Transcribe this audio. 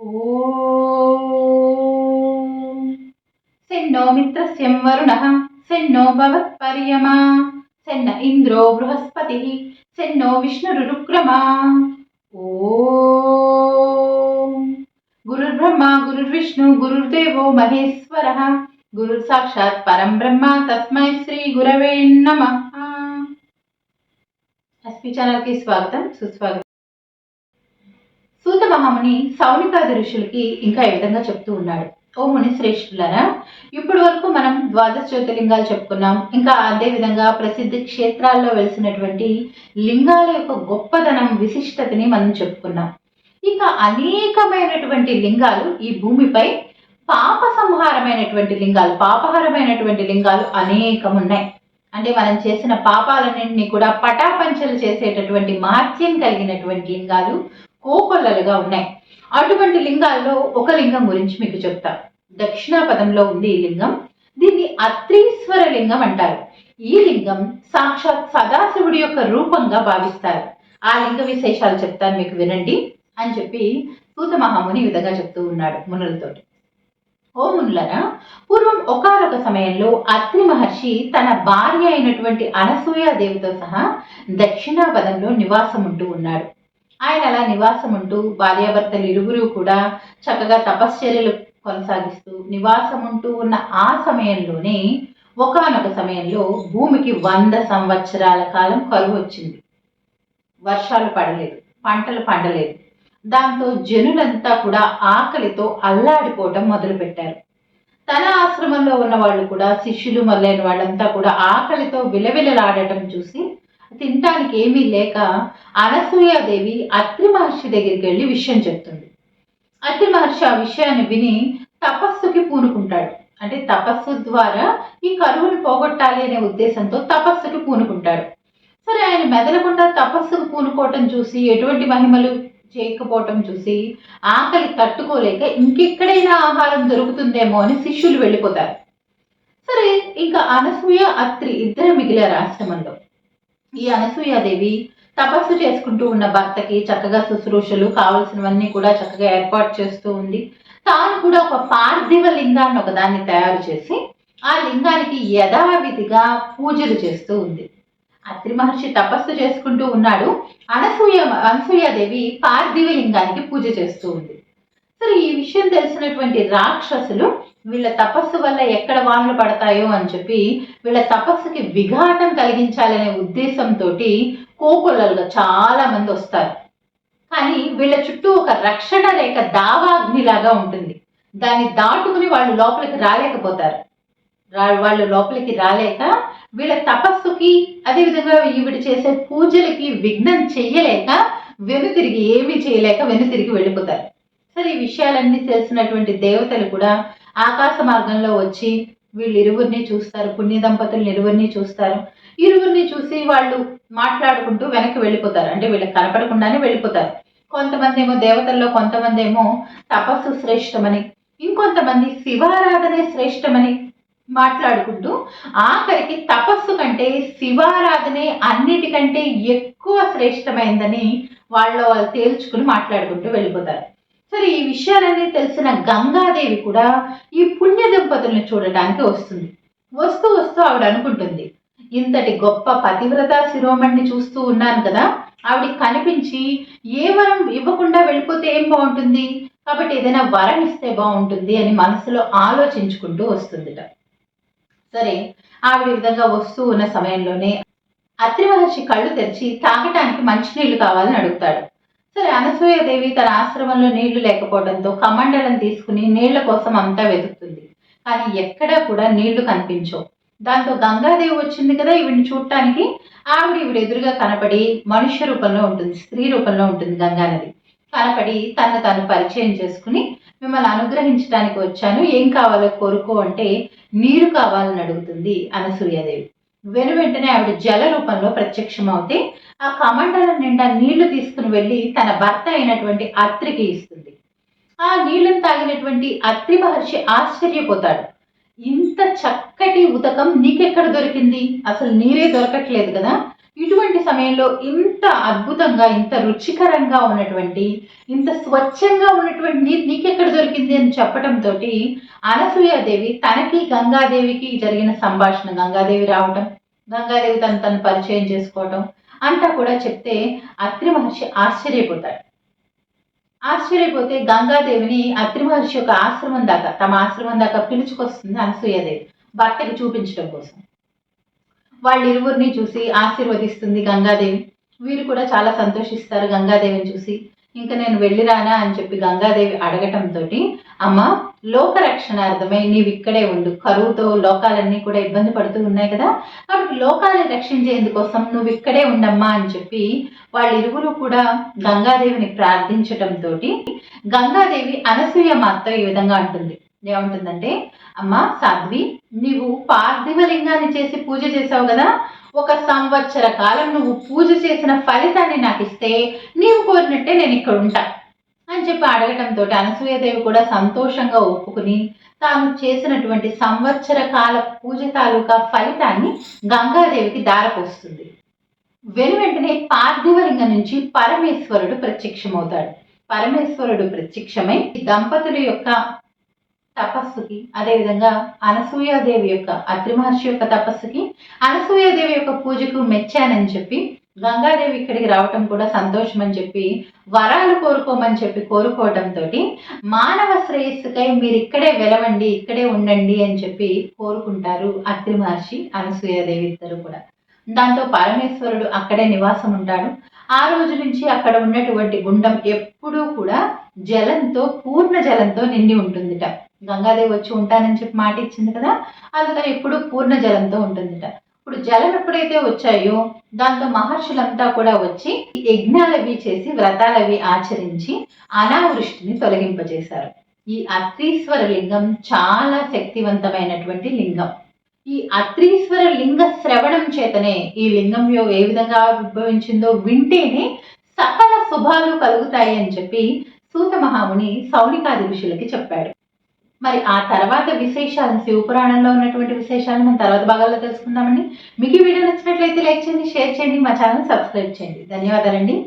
ఓం మిత్రస్యం వరుణః సెన్నో భవత్పర్యమా సెన్న ఇంద్రో బృహస్పతి సెన్నో విష్ణురురుక్రమా. గురుర్బ్రహ్మ గురుర్విష్ణు గురుర్దేవో మహేశ్వర గురు సాక్షాత్ పరం బ్రహ్మ తస్మై శ్రీ గురవే నమ. ఎస్పీ ఛానల్కి స్వాగతం సుస్వాగతం. మహాముని సౌనికాది ఋషులకి ఇంకా ఈ విధంగా చెప్తూ ఉన్నాడు? ఓ ముని శ్రేష్ఠులరా ఇప్పటి వరకు మనం ద్వాదశ జ్యోతిర్లింగాలు చెప్పుకున్నాం. ఇంకా అదే విధంగా ప్రసిద్ధ క్షేత్రాల్లో వెలిసినటువంటి లింగాల యొక్క గొప్పదనం విశిష్టతని మనం చెప్పుకున్నాం. ఇక అనేకమైనటువంటి లింగాలు ఈ భూమిపై పాప సంహారమైనటువంటి లింగాలు పాపహారమైనటువంటి లింగాలు అనేకం ఉన్నాయి అంటే మనం చేసిన పాపాలన్నింటినీ కూడా పటాపంచలు చేసేటటువంటి మహత్యం కలిగినటువంటి లింగాలు కోకొల్లలుగా ఉన్నాయి. అటువంటి లింగాల్లో ఒక లింగం గురించి మీకు చెప్తా. దక్షిణాపదంలో ఉంది ఈ లింగం. దీన్ని అత్రీశ్వర లింగం అంటారు. ఈ లింగం సాక్షాత్ సదాశివుడి యొక్క రూపంగా భావిస్తారు. ఆ లింగ విశేషాలు చెప్తాను మీకు వినండి అని చెప్పి సూత మహాముని ఈ విధంగా చెప్తూ ఉన్నాడు మునులతోటి. ఓ మునులరా పూర్వం ఒకనొక సమయంలో అత్రి మహర్షి తన భార్య అయినటువంటి అనసూయాదేవితో సహా దక్షిణాపదంలో నివాసం ఉంటూ ఉన్నాడు. ఆయన అలా నివాసం ఉంటూ భార్యాభర్తలు ఇరువురు కూడా చక్కగా తపశ్చర్యలు కొనసాగిస్తూ నివాసం ఉంటూ ఉన్న ఆ సమయంలోనే ఒకనొక సమయంలో భూమికి వంద సంవత్సరాల కాలం కరువు వచ్చింది. వర్షాలు పడలేదు పంటలు పండలేదు. దాంతో జనులంతా కూడా ఆకలితో అల్లాడిపోవటం మొదలుపెట్టారు. తన ఆశ్రమంలో ఉన్న వాళ్ళు కూడా శిష్యులు మొదలైన వాళ్ళంతా కూడా ఆకలితో విలవిలలాడటం చూసి తినటానికి ఏమీ లేక అనసూయాదేవి అత్రి మహర్షి దగ్గరికి వెళ్ళి విషయం చెప్తుంది. అత్రి మహర్షి ఆ విషయాన్ని విని తపస్సుకి పూనుకుంటాడు. అంటే తపస్సు ద్వారా ఈ కరువును పోగొట్టాలి అనే ఉద్దేశంతో తపస్సుకి పూనుకుంటాడు. సరే ఆయన మెదలకుండా తపస్సుకు పూనుకోవటం చూసి ఎటువంటి మహిమలు చేయకపోవటం చూసి ఆకలి తట్టుకోలేక ఇంకెక్కడైనా ఆహారం దొరుకుతుందేమో అని శిష్యులు వెళ్ళిపోతారు. సరే ఇంకా అనసూయ అత్రి ఇద్దరు మిగిలారు ఆశ్రమంలో. ఈ అనసూయాదేవి తపస్సు చేసుకుంటూ ఉన్న భర్తకి చక్కగా శుశ్రూషలు కావలసినవన్నీ కూడా చక్కగా ఏర్పాటు చేస్తూ ఉంది. తాను కూడా ఒక పార్థివ లింగాన్ని ఒకదాన్ని తయారు చేసి ఆ లింగానికి యథావిధిగా పూజలు చేస్తూ ఉంది. అత్రి మహర్షి తపస్సు చేసుకుంటూ ఉన్నాడు. అనసూయ అనసూయాదేవి పార్థివ లింగానికి పూజ చేస్తూ ఉంది. సరే ఈ విషయం తెలిసినటువంటి రాక్షసులు వీళ్ళ తపస్సు వల్ల ఎక్కడ వానలు పడతాయో అని చెప్పి వీళ్ళ తపస్సుకి విఘాటం కలిగించాలనే ఉద్దేశంతో కోకొల్లలుగా చాలా మంది వస్తారు. కానీ వీళ్ళ చుట్టూ ఒక రక్షణ రేఖ దావాగ్నిలాగా ఉంటుంది. దాన్ని దాటుకుని వాళ్ళు లోపలికి రాలేకపోతారు. వాళ్ళు లోపలికి రాలేక వీళ్ళ తపస్సుకి అదేవిధంగా ఈవిడ చేసే పూజలకి విఘ్నం చెయ్యలేక వెనుతిరిగి ఏమీ చేయలేక వెనుతిరిగి వెళ్ళిపోతారు. సరే ఈ విషయాలన్నీ తెలిసినటువంటి దేవతలు కూడా ఆకాశ మార్గంలో వచ్చి వీళ్ళు ఇరువురిని చూస్తారు పుణ్య దంపతులను ఇరువురిని చూస్తారు. ఇరువురిని చూసి వాళ్ళు మాట్లాడుకుంటూ వెనక్కి వెళ్ళిపోతారు. అంటే వీళ్ళకి కనపడకుండానే వెళ్ళిపోతారు. కొంతమంది ఏమో దేవతల్లో కొంతమంది ఏమో తపస్సు శ్రేష్టమని ఇంకొంతమంది శివారాధనే శ్రేష్టమని మాట్లాడుకుంటూ ఆఖరికి తపస్సు కంటే శివారాధనే అన్నిటికంటే ఎక్కువ శ్రేష్టమైందని వాళ్ళు వాళ్ళు తేల్చుకుని మాట్లాడుకుంటూ వెళ్ళిపోతారు. సరే ఈ విషయాలన్నీ తెలిసిన గంగాదేవి కూడా ఈ పుణ్య దంపతుల్ని చూడటానికి వస్తుంది. వస్తూ వస్తూ ఆవిడ అనుకుంటుంది ఇంతటి గొప్ప పతివ్రత శిరోమణిని చూస్తూ ఉన్నాను కదా ఆవిడ కనిపించి ఏ వరం ఇవ్వకుండా వెళ్ళిపోతే ఏం బాగుంటుంది? కాబట్టి ఏదైనా వరం ఇస్తే బాగుంటుంది అని మనసులో ఆలోచించుకుంటూ వస్తుందిట. సరే ఆవిడ విధంగా వస్తూ ఉన్న సమయంలోనే అత్రి మహర్షి కళ్ళు తెరిచి తాగటానికి మంచినీళ్ళు కావాలని అడుగుతాడు. సరే అనసూయదేవి తన ఆశ్రమంలో నీళ్ళు లేకపోవడంతో కమండలం తీసుకుని నీళ్ళ కోసం అంతా వెతుకుతుంది. కానీ ఎక్కడా కూడా నీళ్ళు కనిపించవు. దాంతో గంగాదేవి వచ్చింది కదా ఈవిడిని చూడటానికి ఆవిడ ఈవిడ ఎదురుగా కనపడి మనుష్య రూపంలో ఉంటుంది స్త్రీ రూపంలో ఉంటుంది గంగానది. కనపడి తను తను పరిచయం చేసుకుని మిమ్మల్ని అనుగ్రహించడానికి వచ్చాను. ఏం కావాలో కోరుకో అంటే నీరు కావాలని అడుగుతుంది అనసూయాదేవి. వెను వెంటనే ఆవిడ జల రూపంలో ప్రత్యక్షమవుతే ఆ కమండల నిండా నీళ్ళు తీసుకుని వెళ్ళి తన భర్త అయినటువంటి అత్రికి ఇస్తుంది. ఆ నీళ్ళను తాగినటువంటి అత్రి మహర్షి ఆశ్చర్యపోతాడు. ఇంత చక్కటి ఉదకం నీకెక్కడ దొరికింది? అసలు నీరే దొరకట్లేదు కదా? ఇటువంటి సమయంలో ఇంత అద్భుతంగా ఇంత రుచికరంగా ఉన్నటువంటి ఇంత స్వచ్ఛంగా ఉన్నటువంటి నీరు నీకెక్కడ దొరికింది అని చెప్పడంతో అనసూయాదేవి తనకి గంగాదేవికి జరిగిన సంభాషణ గంగాదేవి రావటం గంగాదేవి తను తను పరిచయం చేసుకోవటం అంతా కూడా చెప్తే అత్రి మహర్షి ఆశ్చర్యపోతాడు. ఆశ్చర్యపోతే గంగాదేవిని అత్రి మహర్షి యొక్క ఆశ్రమం దాకా తమ ఆశ్రమం దాకా పిలుచుకొస్తుంది అనసూయాదేవి భర్తకి చూపించడం కోసం. వాళ్ళిరువురిని చూసి ఆశీర్వదిస్తుంది గంగాదేవి. వీరు కూడా చాలా సంతోషిస్తారు గంగాదేవిని చూసి. ఇంకా నేను వెళ్ళిరానా అని చెప్పి గంగాదేవి అడగటంతో అమ్మ లోకరక్షణార్థమై నీవు ఇక్కడే ఉండు. కరువుతో లోకాలన్నీ కూడా ఇబ్బంది పడుతూ ఉన్నాయి కదా. కాబట్టి లోకాలను రక్షించేందుకోసం నువ్వు ఇక్కడే ఉండమ్మా అని చెప్పి వాళ్ళిరువురు కూడా గంగాదేవిని ప్రార్థించటంతో గంగాదేవి అనసూయ మాత్రం ఈ విధంగా అంటుంది. ఏమంటుందంటే అమ్మా సాధ్వి నీవు పార్థివలింగాన్ని చేసి పూజ చేసావు కదా? ఒక సంవత్సర కాలం నువ్వు పూజ చేసిన ఫలితాన్ని నాకు ఇస్తే నీవు కోరినట్టే నేను ఇక్కడ ఉంటా అని చెప్పి అడగటంతో అనసూయదేవి కూడా సంతోషంగా ఒప్పుకుని తాను చేసినటువంటి సంవత్సర కాల పూజ తాలూకా ఫలితాన్ని గంగాదేవికి దారపోస్తుంది. వెను వెంటనే పార్థివలింగం నుంచి పరమేశ్వరుడు ప్రత్యక్షమవుతాడు. పరమేశ్వరుడు ప్రత్యక్షమై ఈ దంపతుల యొక్క తపస్సుకి అదేవిధంగా అనసూయాదేవి యొక్క అత్రి మహర్షి యొక్క తపస్సుకి అనసూయాదేవి యొక్క పూజకు మెచ్చానని చెప్పి గంగాదేవి ఇక్కడికి రావటం కూడా సంతోషం అని చెప్పి వరాలు కోరుకోమని చెప్పి కోరుకోవడంతో మానవ శ్రేయస్సుకై మీరు ఇక్కడే వెలవండి ఇక్కడే ఉండండి అని చెప్పి కోరుకుంటారు అత్రి మహర్షి అనసూయాదేవి ఇద్దరు కూడా. దాంతో పరమేశ్వరుడు అక్కడే నివాసం ఉంటాడు ఆ రోజు నుంచి అక్కడ ఉన్నటువంటి గుండం ఎప్పుడూ కూడా జలంతో పూర్ణ జలంతో నిండి ఉంటుందిట. గంగాదేవి వచ్చి ఉంటానని చెప్పి మాట ఇచ్చింది కదా అందుకని ఎప్పుడు పూర్ణ జలంతో ఉంటుందిట. ఇప్పుడు జలం ఎప్పుడైతే వచ్చాయో దాంతో మహర్షులంతా కూడా వచ్చి యజ్ఞాలవి చేసి వ్రతాలవి ఆచరించి అనావృష్టిని తొలగింపజేశారు. ఈ అత్రీశ్వర లింగం చాలా శక్తివంతమైనటువంటి లింగం. ఈ అత్రీశ్వర లింగ శ్రవణం చేతనే ఈ లింగం యో- ఏ విధంగా ఉద్భవించిందో వింటేనే సకల శుభాలు కలుగుతాయి అని చెప్పి సూత మహాముని సౌనికాది ఋషులకి చెప్పాడు. మరి ఆ తర్వాత విశేషాలను శివపురాణంలో ఉన్నటువంటి విశేషాలను మనం తర్వాత భాగాల్లో తెలుసుకుందామండి. మీకు ఈ వీడియో నచ్చినట్లయితే లైక్ చేయండి షేర్ చేయండి మా ఛానల్ సబ్స్క్రైబ్ చేయండి. ధన్యవాదాలండి.